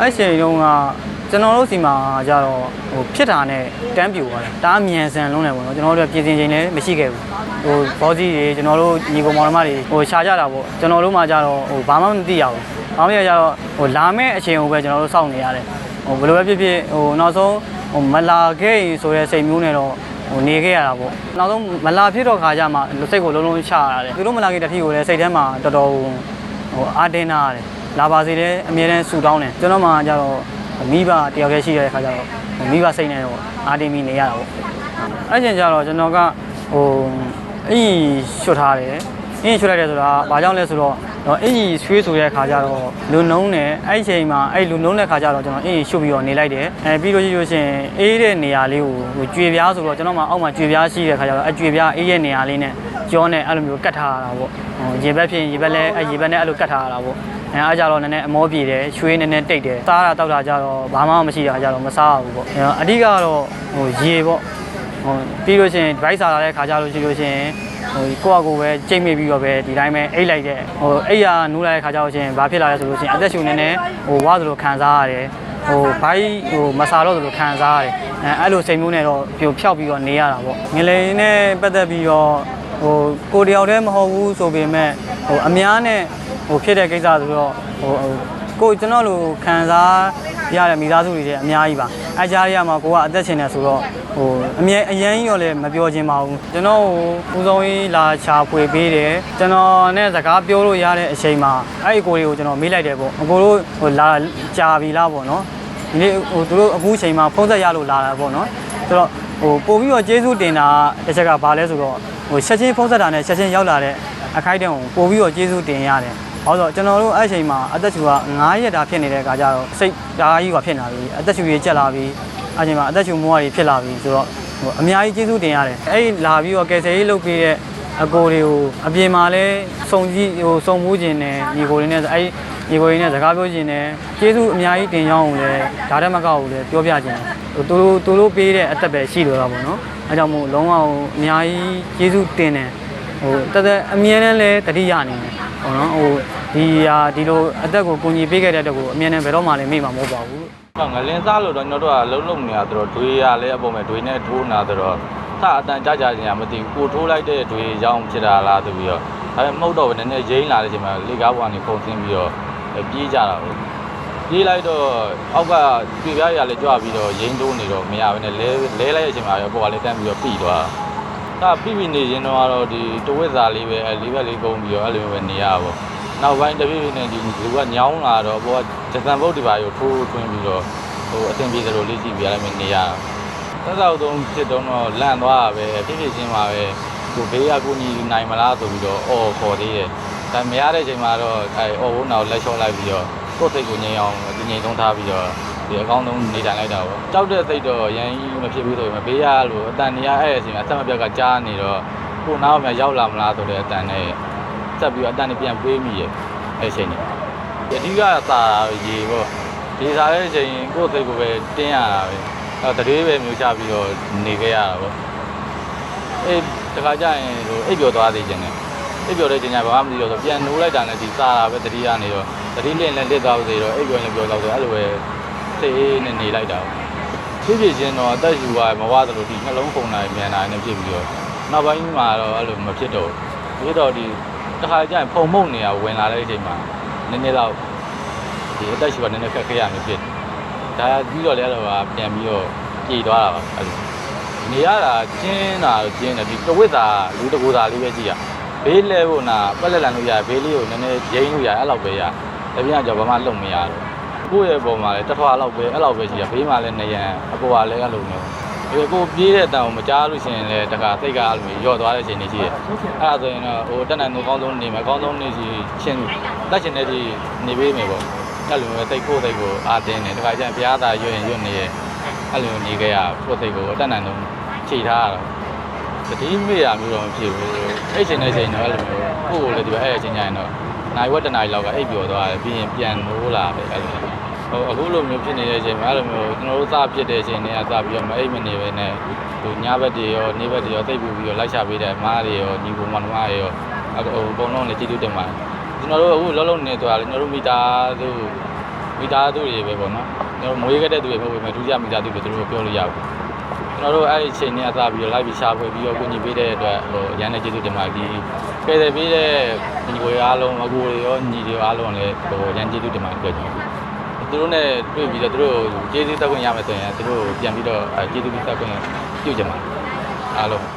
အဲ့ချိန်တုန်းကကျွန်တော်တို့စီမှာကြတော့ဟိုဖြစ်တာနဲ့တန်းပြူသွားတယ်ဒါအမြန်ဆန်လုံးတယ်ပေါ့နော်ကျွန်တော်တို့ကပြင်ဆင်ချိန်လည်းမရှိခဲ့ဘူးဟိုဘောစီတွေကျွန်တော်တို့ညီကောင်မောင်နှမတွေဟိုရှာကြတာပေါ့ကျွန်တော်တို့မှကြတော့ဟိုဘာမှမသိရဘူးဘာမှမရကြတော့ဟိုလာမဲ့အချိန်ကိုပဲကျွန်တော်တို့စောင့်နေရတယ်ဟိုဘယ်လိုပဲဖြစ်ဖြစ်ဟိုနောက်ဆုံးဟိုမလာခဲ့ရင်ဆိုတဲ့စိတ်မျိုးနဲ့တော့ဟိုနေခဲ့ရတာပေါ့နောက်ဆုံးမလာဖြစ်တော့ခါကြမှာစိတ်ကိုလုံးလုံးချရတယ်သူတို့မလာခင်တတိကိုလည်းစိတ်ထဲမှာတော်တော်ဟိုအာတင်းနာရတယ် လာပါစေတယ်အမြဲတမ်းဆူတောင်းတယ်ကျွန်တော်မှကြတော့မိဘတယောက်တည်းရှိတဲ့ခါကျတော့မိဘစိတ်နဲ့တော့အာတင်မီနေရတာပေါ့အဲ့ချိန်ကျတော့ကျွန်တော်ကဟိုအင်ကြီးရွှတ်ထားတယ်အင်ကြီးရွှတ်လိုက်တယ်ဆိုတာဘာကြောင့်လဲဆိုတော့အင်ကြီးဆွေးဆိုတဲ့ခါကျတော့လူနှုံးတယ်အဲ့ချိန်မှာအဲ့လူနှုံးတဲ့ခါကျတော့ကျွန်တော်အင်ကြီးရွှတ်ပြီးတော့နေလိုက်တယ်အဲပြီးလို့ရှိလို့ရှိရင်အေးတဲ့နေရာလေးကိုဟိုကြွေပြားဆိုတော့ကျွန်တော်မှအောက်မှာကြွေပြားရှိတဲ့ခါကျတော့အကြွေပြားအေးရဲ့နေရာလေးနဲ့ကြောနဲ့အဲ့လိုမျိုးကတ်ထားရတာပေါ့ဟိုရေဘက်ဖြစ်ရင်ရေဘက်လည်းအဲ့ရေဘက်နဲ့အဲ့လိုကတ်ထားရတာပေါ့ အဲအားကြတော့နည်းနည်းအမောပြေတယ်ရွှေနည်းနည်းတိတ်တယ်စားတာတောက်တာကြတော့ဘာမှမရှိတာကြတော့မစားဘူးပေါ့အဲအဓိကတော့ဟိုရေပေါ့ဟိုပြီးလို့ရှိရင် device စားလာတဲ့ခါကြလို့ရှိလို့ရှိရင်ဟိုကိုယ့်အကိုပဲကြိတ်မိပြီးတော့ပဲဒီတိုင်းပဲအိတ်လိုက်တဲ့ဟိုအိတ်ရနူးလာတဲ့ခါကြလို့ရှိရင်ဘာဖြစ်လာလဲဆိုလို့ရှိရင်အသက်ရှူနည်းနည်းဟိုဝါသလိုခံစားရတယ်ဟိုဘိုင်းဟိုမစားတော့သလိုခံစားရတယ်အဲအဲ့လိုစိတ်မျိုးနဲ့တော့ပြိုဖြောက်ပြီးတော့နေရတာပေါ့ငလေနဲ့ပတ်သက်ပြီးတော့ဟိုကိုတယောက်တည်းမဟုတ်ဘူးဆိုပေမဲ့ဟိုအများနဲ့ ဟိုဖြစ်တဲ့ကိစ္စဆိုတော့ဟိုဟိုကိုကျွန်တော်လိုခံစားရတဲ့မိသားစုတွေလည်းအများကြီးပါအဲကြားရမှာကိုကအသက်ရှင်နေဆိုတော့ဟိုအမြဲအရင်ကြီးတော့လည်းမပြောချင်ပါဘူးကျွန်တော်ဟိုဦးဆုံးကြီးလာချာဖွေပေးတယ်ကျွန်တော်နဲ့စကားပြောလို့ရတဲ့အချိန်မှာအဲ့ဒီကိုတွေကိုကျွန်တော်မေးလိုက်တယ်ပေါ့အကိုတို့ဟိုလာကြာပြီလားပေါ့နော်ဒီနေ့ဟိုသူတို့အခုချိန်မှာဖုံးဆက်ရလို့လာတာပေါ့နော်ဆိုတော့ဟိုပို့ပြီးတော့ကျေးဇူးတင်တာတစ်ချက်ကဘာလဲဆိုတော့ဟိုချက်ချင်းဖုံးဆက်တာနဲ့ချက်ချင်းရောက်လာတဲ့အခိုက်အတန့်ကိုပို့ပြီးတော့ကျေးဇူးတင်ရတယ် ဟောဆိုကျွန်တော်တို့အဲ့ချိန်မှာအသက်ရှူက9ရက်တာဖြစ်နေတဲ့အခါကျတော့စိတ်ဓာတ်ကြီးကဖြစ်လာပြီအသက်ရှူကြီးကျက်လာပြီအဲ့ချိန်မှာအသက်ရှူမိုးရီဖြစ်လာပြီဆိုတော့ဟိုအများကြီးကျေးဇူးတင်ရတယ်အဲ့ဒီလာပြီးတော့ကယ်ဆယ်ရေးလုပ်ပေးတဲ့အကိုတွေကိုအပြင်မှာလဲစုံကြီးဟိုစုံမှုခြင်းနဲ့ညီကိုတွေနဲ့ဆိုအဲ့ညီကိုတွေနဲ့စကားပြောခြင်းနဲ့ကျေးဇူးအများကြီးတင်ကြောင်းကိုလည်းဒါတက်မကောက်ကိုလည်းပြောပြခြင်းဟိုသူတို့သူတို့ပေးတဲ့အသက်ပဲရှိလို့တော့ဗောနော်အဲကြောင့်မို့လုံးဝအများကြီးကျေးဇူးတင်တယ်ဟိုတသက်အမြဲတမ်းလဲတတိယအနေနဲ့ ဟောနော်ဟိုဒီဟာဒီလိုအသက်ကိုကိုညီပေးခဲ့တဲ့အတွက်ကိုအမြဲတမ်းဘယ်တော့မှလည်းမေ့မှာမဟုတ်ပါဘူးဟုတ်ငလင်းစားလို့တော့ကျွန်တော်တို့ကလုံးလုံးနေတာဆိုတော့ဒွေရလဲအပေါ်မှာဒွေနဲ့ထိုးနေတာဆိုတော့သာအတန်ကြကြချင်းရမသိဘူးကိုထိုးလိုက်တဲ့ဒွေကြောင့်ဖြစ်တာလားဆိုပြီးတော့ဒါပေမဲ့မဟုတ်တော့ဘူးနည်းနည်းရိမ့်လာတဲ့အချိန်မှာလေကားပေါ်ကနေပုံဆင်းပြီးတော့ပြေးကြတာပေါ့ပြေးလိုက်တော့အောက်ကပြပြရလဲကြွပြီးတော့ရိမ့်တိုးနေတော့မရဘဲနဲ့လဲလဲလိုက်တဲ့အချိန်မှာရောပေါ်ကလည်းတန်းပြီးတော့ပြီးသွားတာ ပြပြနေရင်တော့ဒီတဝက်စာလေးပဲလေးဘက်လေးကုန်းပြီးတော့အဲ့လိုပဲနေရပါပေါ့နောက်ပိုင်းတပြည့်ပြည့်နဲ့ဒီလူကညောင်းလာတော့ဘောကဂျပန်ဘုတ်ဒီပါရောထိုးထွင်းပြီးတော့ဟိုအသင်ပြေသလိုလေးကြည့်ပြရမယ်နေရသက်သောက်သုံးဖြစ်တော့တော့လန့်သွားတာပဲဖြစ်ဖြစ်ချင်းပါပဲကိုဘေးကကိုညီနိုင်မလားဆိုပြီးတော့အော်ခေါ်သေးတယ်ဒါမရတဲ့ချိန်မှာတော့အဲအော်ဘုံနောက်လက်လျှော့လိုက်ပြီးတော့ကိုယ့်စိတ်ကိုငြိမ်အောင်ဒီငြိမ်သုံးထားပြီးတော့ ဒီအကောင်းဆုံးနေထိုင်လိုက်တာပေါ့ကြောက်တဲ့စိတ်တော့ရန်ကြီးမဖြစ်ဘူးဆိုရင်ဘေးကလို့အတန်နေရအဲ့အချိန်မှာဆက်မပြောက်ကကြားနေတော့ကိုနောက်မှရောက်လာမလားဆိုတဲ့အတန်နဲ့ဆက်ပြီးတော့အတန်နဲ့ပြန်ပေးမိရဲ့အဲ့အချိန်นี้အဓိကသာရေပေါ့ဒီစားတဲ့အချိန်ကိုယ့်စိတ်ကိုပဲတင်းရတာပဲအဲတရေပဲမျိုးချပြီးတော့နေခဲ့ရတာပေါ့အေးတခါကျရင်ဟိုအိပ်ပျော်သွားသေးခြင်းနဲ့အိပ်ပျော်တဲ့ချိန်ကျဘာမှမသိတော့ဆိုပြန်နိုးလိုက်တာနဲ့ဒီစားတာပဲတတိယနေတော့တတိလင့်လည်းလစ်သွားသေးတော့အိပ်ပျော်လည်းပျော်သွားသေးအဲ့လိုပဲ စိတ်အေးနဲ့နေလိုက်တာဖြစ်ဖြစ်ချင်းတော့အသက်ရှူရမဝသလိုဒီနှလုံးခုန်နိုင်မြန်နိုင်နေဖြစ်ပြီးတော့နောက်ပိုင်းမှာတော့အဲ့လိုမဖြစ်တော့ဘူးဖြစ်တော့ဒီတခါကျရင်ဖုံမုတ်နေရဝင်လာတဲ့အချိန်မှာနည်းနည်းတော့ဒီအသက်ရှူကနည်းနည်းခက်ခဲရမျိုးဖြစ်တယ်ဒါပြီးတော့လည်းအဲ့လိုပါပြန်ပြီးတော့ပြေသွားတာပါအဲ့လိုနေရတာကျင်းတာတော့ကျင်းတယ်ဒီတဝစ်သာလူတကူသာလေးပဲကြည့်ရဘေးလဲဖို့နာပက်လက်လန်လို့ရဘေးလေးကိုနည်းနည်းရိမ့်လို့ရအဲ့လောက်ပဲရတပြင်းကြောဘာမှလုံမရတော့ ကိုယ့်ရဲ့ပုံမှာလည်းတထွာလောက်ပဲအဲ့လောက်ပဲကြည့်ရဘေးမှာလည်းနေရန်အပေါ်ကလည်းအဲ့လိုမျိုးဒီကိုပြေးတဲ့တန်ကိုမကြားလို့ရှိရင်လည်းတခါစိတ်ကအဲ့လိုမျိုးညော့သွားတဲ့ချိန်တွေရှိတယ်အဲ့ဒါဆိုရင်တော့ဟိုတက်နိုင်လို့အကောင်းဆုံးနေမယ်အကောင်းဆုံးနေစီချင်းတက်ချင်တဲ့ဒီနေပေးမယ်ပေါ့အဲ့လိုမျိုးစိတ်ကိုယ်စိတ်ကိုအာတင်းတယ်တခါကျရင်ဘုရားသာရွတ်ရင်ရွတ်နေရဲ့အဲ့လိုနေခဲ့ရကိုယ်စိတ်ကိုအတတ်နိုင်ဆုံးခြိထားရတော့တတိမေ့ရမျိုးတော့မဖြစ်ဘူးအဲ့ချိန်နဲ့ချိန်တော့အဲ့လိုမျိုးကိုယ့်ကိုယ်လည်းဒီဘက်အဲ့ချိန်ညရင်တော့ နိုင်ဝက်တနိုင်လောက်ကအိပ်ပျော်သွားတယ်ပြီးရင်ပြန်နိုးလာတယ်အဲ့လိုဟိုအခုလိုမျိုးဖြစ်နေတဲ့အချိန်မှာအဲ့လိုမျိုးကျွန်တော်တို့စဖြစ်တဲ့အချိန်တွေကစပြီးတော့မအိပ်မနေပဲနဲ့ဟိုညဘက်တွေရောနေ့ဘက်တွေရောသိပ်ပူပြီးတော့လိုက်ချပေးတယ်မားတွေရောညီကောင်မနှမတွေရောဟိုအကုန်လုံးလည်းကြည့်လို့တင်ပါတယ်ကျွန်တော်တို့အခုလောလုံးနေသွားတယ်ကျွန်တော်တို့မီတာသူမိသားစုတွေပဲပေါ့နော်ကျွန်တော်မွေးခဲ့တဲ့သူတွေပဲပဲဒုတိယမိသားစုတွေသူတို့ပြောလို့ရဘူး ကျွန်တော်တို့အဲ့ဒီအချိန်နဲ့အစားပြီးတော့လိုက်ပြီးရှာဖွေပြီးတော့ကိုညီပေးတဲ့အတွက်ဟိုရန်နေကျေးဇူးတင်ပါတယ်ကဲတယ်ပေးတဲ့ညီကိုအားလုံးအကူတွေရောညီတွေအားလုံးလည်းဟိုရန်ကျေးဇူးတင်ပါတယ်ကျွန်တော်သူတို့နဲ့တွေ့ပြီးတော့သူတို့ကျေးဇူးတက်ခွင့်ရမယ်ဆိုရင်သူတို့ပြန်ပြီးတော့ကျေးဇူးတက်ခွင့်ပြုကြမှာအားလုံး